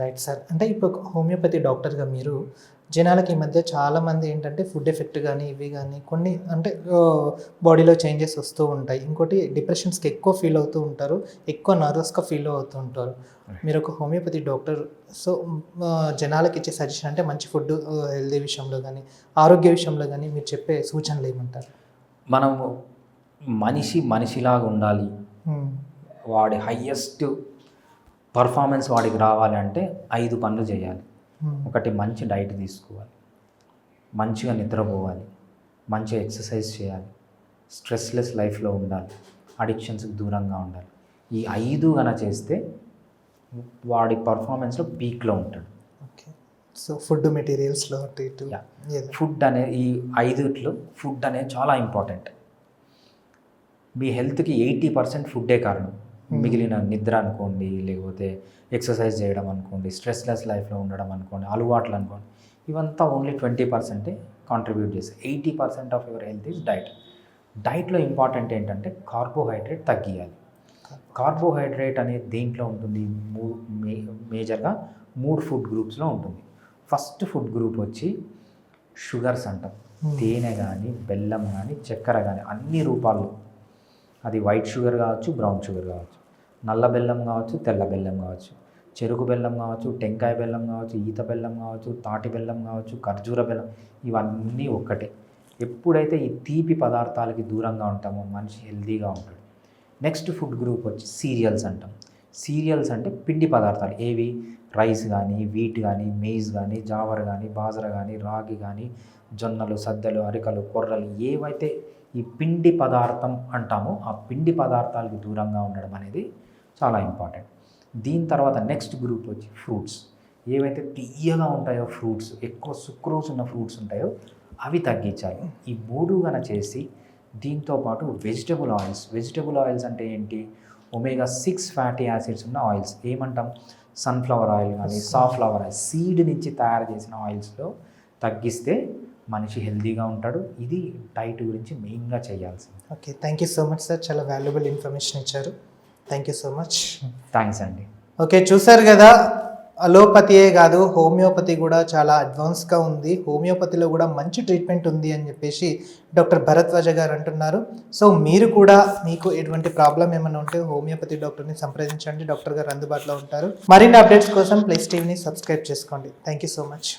Right sir అంటే ఇప్పుడు homeopathy డాక్టర్గా మీరు జనాలకి ఈ మధ్య చాలా మంది ఏంటంటే ఫుడ్ ఎఫెక్ట్ కానీ ఇవి కానీ కొన్ని అంటే బాడీలో చేంజెస్ వస్తూ ఉంటాయి. ఇంకోటి డిప్రెషన్స్కి ఎక్కువ ఫీల్ అవుతూ ఉంటారు. ఎక్కువ నర్వస్గా ఫీల్ అవుతూ ఉంటారు. మీరు ఒక హోమియోపతి డాక్టర్ సో జనాలకి ఇచ్చే సజెషన్ అంటే మంచి ఫుడ్ హెల్దీ విషయంలో కానీ ఆరోగ్య విషయంలో కానీ మీరు చెప్పే సూచనలు ఏమంటారు? మనము మనిషి మనిషిలాగా ఉండాలి. వాడి హయ్యెస్ట్ పర్ఫార్మెన్స్ వాడికి రావాలి అంటే ఐదు పనులు చేయాలి. మ్మ్. ఒకటి మంచి డైట్ తీసుకోవాలి. మంచిగా నిద్రపోవాలి. మంచిగా ఎక్సర్సైజ్ చేయాలి. స్ట్రెస్లెస్ లైఫ్లో ఉండాలి. అడిక్షన్స్కి దూరంగా ఉండాలి. ఈ ఐదు గన చేస్తే వాడి పర్ఫార్మెన్స్లో పీక్లో ఉంటాడు. ఓకే సో ఫుడ్ మెటీరియల్స్లో ఫుడ్ అనే ఈ ఐదుట్లో ఫుడ్ అనేది చాలా ఇంపార్టెంట్ మీ హెల్త్కి ఎయిటీ పర్సెంట్ ఫుడ్డే కారణం. మిగిలిన నిద్ర అనుకోండి లేకపోతే ఎక్సర్సైజ్ చేయడం అనుకోండి స్ట్రెస్లెస్ లైఫ్లో ఉండడం అనుకోండి అలవాట్లు అనుకోండి ఇవంతా ఓన్లీ ట్వంటీ పర్సెంటే కాంట్రిబ్యూట్ చేస్తాయి. Eighty percent of your health is diet. డైట్లో ఇంపార్టెంట్ ఏంటంటే కార్బోహైడ్రేట్ తగ్గియాలి. కార్బోహైడ్రేట్ అనేది దేంట్లో ఉంటుంది? మూ మే మేజర్గా మూడు ఫుడ్ గ్రూప్స్లో ఉంటుంది. ఫస్ట్ ఫుడ్ గ్రూప్ వచ్చి షుగర్స్ అంటాం. తేనె కానీ బెల్లం కానీ చక్కెర కానీ అన్ని రూపాల్లో. అది వైట్ షుగర్ కావచ్చు బ్రౌన్ షుగర్ కావచ్చు. నల్ల బెల్లం కావచ్చు తెల్ల బెల్లం కావచ్చు. చెరుకు బెల్లం కావచ్చు టెంకాయ బెల్లం కావచ్చు ఈత బెల్లం కావచ్చు తాటి బెల్లం కావచ్చు ఖర్జూర బెల్లం ఇవన్నీ ఒక్కటే. ఎప్పుడైతే ఈ తీపి పదార్థాలకి దూరంగా ఉంటామో మనిషి హెల్తీగా ఉంటాడు. నెక్స్ట్ ఫుడ్ గ్రూప్ వచ్చి సీరియల్స్ అంటాం. సీరియల్స్ అంటే పిండి పదార్థాలు. ఏవి? రైస్ కానీ వీట్ కానీ మేజ్ కానీ జావర్ కానీ బాజర కానీ రాగి కానీ జొన్నలు సద్దలు అరికలు కొర్రలు ఏవైతే ఈ పిండి పదార్థం అంటామో ఆ పిండి పదార్థాలకి దూరంగా ఉండడం అనేది చాలా ఇంపార్టెంట్. దీని తర్వాత నెక్స్ట్ గ్రూప్ వచ్చి ఫ్రూట్స్. ఏవైతే తీయగా ఉంటాయో ఫ్రూట్స్ ఎక్కువ సుక్రోస్ ఉన్న ఫ్రూట్స్ ఉంటాయో అవి తగ్గించాలి. ఈ మూడు గన చేసి దీంతో పాటు వెజిటబుల్ ఆయిల్స్. వెజిటబుల్ ఆయిల్స్ అంటే ఏంటి? ఒమేగా సిక్స్ ఫ్యాటీ యాసిడ్స్ ఉన్న ఆయిల్స్. ఏమంటాం? సన్ఫ్లవర్ ఆయిల్ కానీ సాఫ్లవర్ ఆయిల్. సీడ్ నుంచి తయారు చేసిన ఆయిల్స్లో తగ్గిస్తే మనిషి హెల్తీగా ఉంటాడు. ఇది డైట్ గురించి మెయిన్గా చేయాల్సింది. Okay thank you so much sir. చాలా వాల్యుబుల్ ఇన్ఫర్మేషన్ ఇచ్చారు. Thank you so much thanks అండి ఓకే చూసారు కదా అలోపతియే కాదు హోమియోపతి కూడా చాలా అడ్వాన్స్గా ఉంది. హోమియోపతిలో కూడా మంచి ట్రీట్మెంట్ ఉంది అని చెప్పేసి డాక్టర్ భరద్వాజ గారు అంటున్నారు. సో మీరు కూడా మీకు ఎటువంటి ప్రాబ్లం ఏమైనా ఉంటే హోమియోపతి డాక్టర్ని సంప్రదించండి. డాక్టర్ గారు అందుబాటులో ఉంటారు. మరిన్ని అప్డేట్స్ కోసం ప్లేస్ టీవీని సబ్స్క్రైబ్ చేసుకోండి. Thank you so much